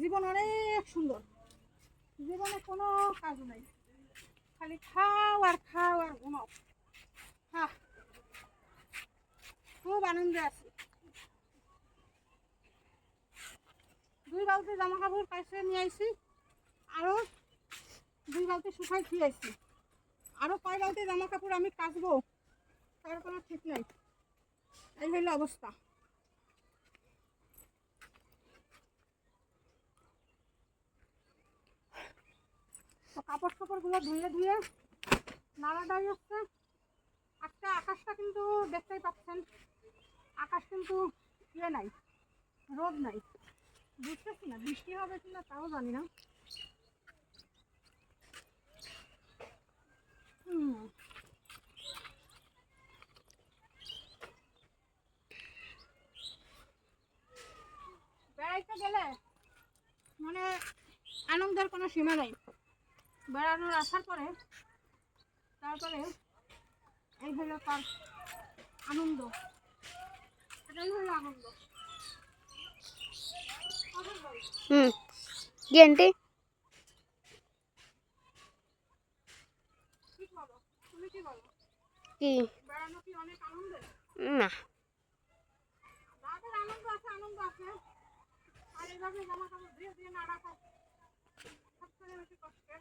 জীবন অনেক সুন্দর। জীবনে কোনো কাজ নাই। খালি খাও আর খাও আর ঘুমাও। হ্যাঁ খুব আনন্দে আছি। দুই বালতি জামা কাপড় কাছে নিয়ে আইছি আরও দুই বালতি শুকাই খেয়ে আইছি। আরও কয় বালতি জামা কাপড় আমি কাচবো, তার কোনো ঠিক নাই। এই হইল অবস্থা। তো কাপড় টাপড়গুলো ধুয়ে ধুয়ে নাড়াটাই হচ্ছে। আজকে আকাশটা কিন্তু দেখতেই পাচ্ছেন। আকাশ কিন্তু ইয়ে নাই, রোদ নাই। বুঝতেছি না, বৃষ্টি হবে কিনা তাও জানি না। হুম। বেড়াইতে গেলে মানে আনন্দের কোনো সীমা নেই। বেড়ানোর আসার পরে তারপরে এই হলো তার আনন্দ। এটাই হলো আনন্দ। হুম কি আন্টি না। আর এইভাবে জামা কাপড় ধুয়ে ধুয়ে না রাখা। সবথেকে বেশি কষ্টের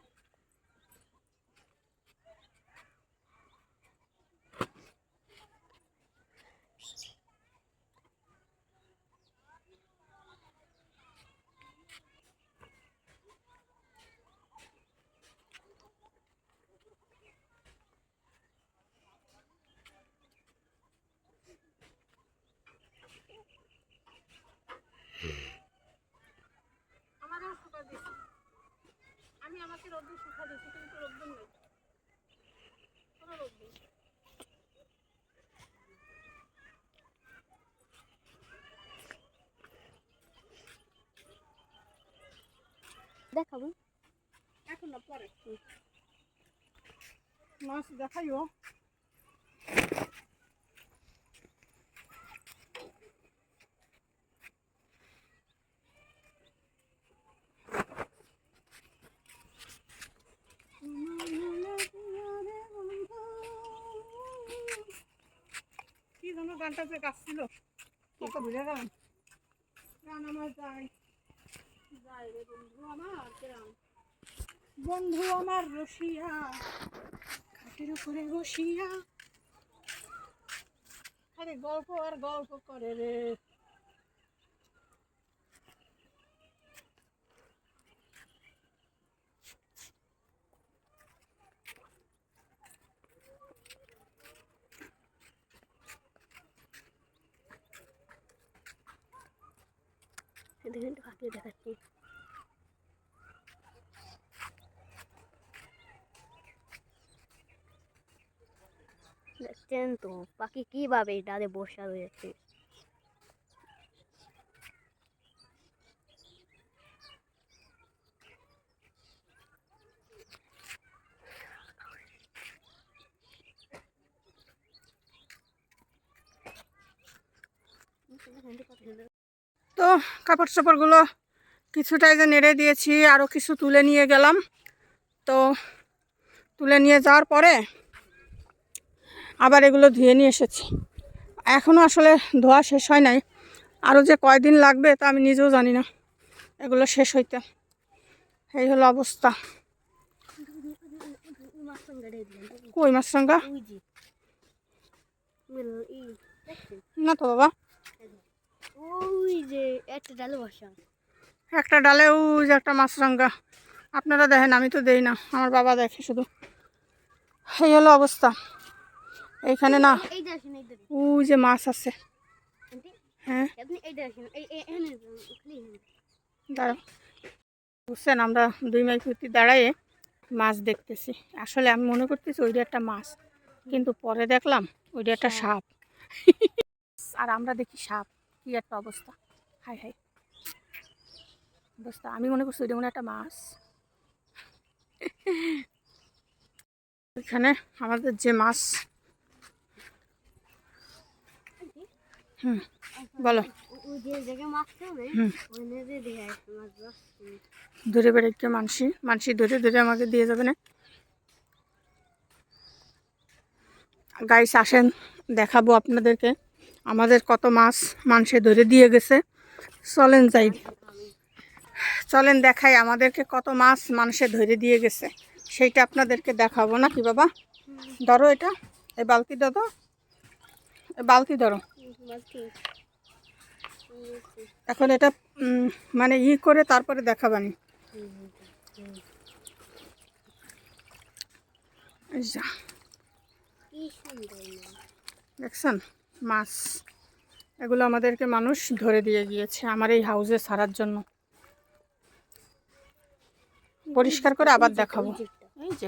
আমি আমাকে রোদ্দুর শুকা দিয়েছি কিন্তু রোদ্দুর নেই। কোনো রোদ্দুর দেখাবো এখন না পরে। মাছ দেখাইও কি যেন গানটা যে গাচ্ছিল কত ভুলে গেলাম গান আমার যাই। যাই রে বন্ধু আমার বন্ধু আমার রসিয়া, খাটের উপরে বসিয়া। খালি গল্প আর গল্প করে রে। দেখেন তো কাকে দেখাচ্ছি। দেখছেন তো পাখি কীভাবে ডালে বসা রয়েছে তো কাপড় চাপড়গুলো কিছুটাই যে নেড়ে দিয়েছি আরও কিছু তুলে নিয়ে গেলাম। তো তুলে নিয়ে যাওয়ার পরে আবার এগুলো ধুয়ে নিয়ে এসেছি। এখনও আসলে ধোয়া শেষ হয় নাই। আরও যে কয়দিন লাগবে তা আমি নিজেও জানি না। এগুলো শেষ হইতে। এই হলো অবস্থা। কই মাছরাঙ্গা না তো বাবা। যে একটা ডালে বসা। একটা ডালে ওই যে একটা মাছরাঙ্গা আপনারা দেখেন আমি তো দেই না আমার বাবা দেখে শুধু। এই হলো অবস্থা। এইখানে না ওই যে মাছ আছে। হ্যাঁ। দাঁড়াও। বুঝছেন আমরা দুই মাইল ফুটি দাঁড়ায়ে মাছ দেখতেছি। আসলে আমি মনে করতেছি ওইটা একটা মাছ কিন্তু পরে দেখলাম ওইটা একটা সাপ। আর আমরা দেখি সাপ কি একটা অবস্থা। হাই হাই। অবস্থা আমি মনে করছি ওইটা মনে একটা মাছ। এখানে আমাদের যে মাছ। হুম, বলো। ধরে বেড়াইতে মানসি মানসি ধরে ধরে আমাকে দিয়ে যাবে না। গাইস আসেন, দেখাবো আপনাদেরকে। আমাদের কত মাছ মানুষে ধরে দিয়ে গেছে। চলেন যাই। চলেন দেখাই আমাদেরকে কত মাছ মানুষে ধরে দিয়ে গেছে। সেইটা আপনাদেরকে দেখাবো না কি বাবা? ধরো এটা। এই বালতি ধরো। এই বালতি ধরো। এখন এটা মানে ই করে তারপরে দেখাবানি। দেখছেন? মাছ। এগুলো আমাদেরকে মানুষ ধরে দিয়ে গিয়েছে আমার এই হাউসে সারার জন্য পরিষ্কার করে আবার দেখাবো। এই যে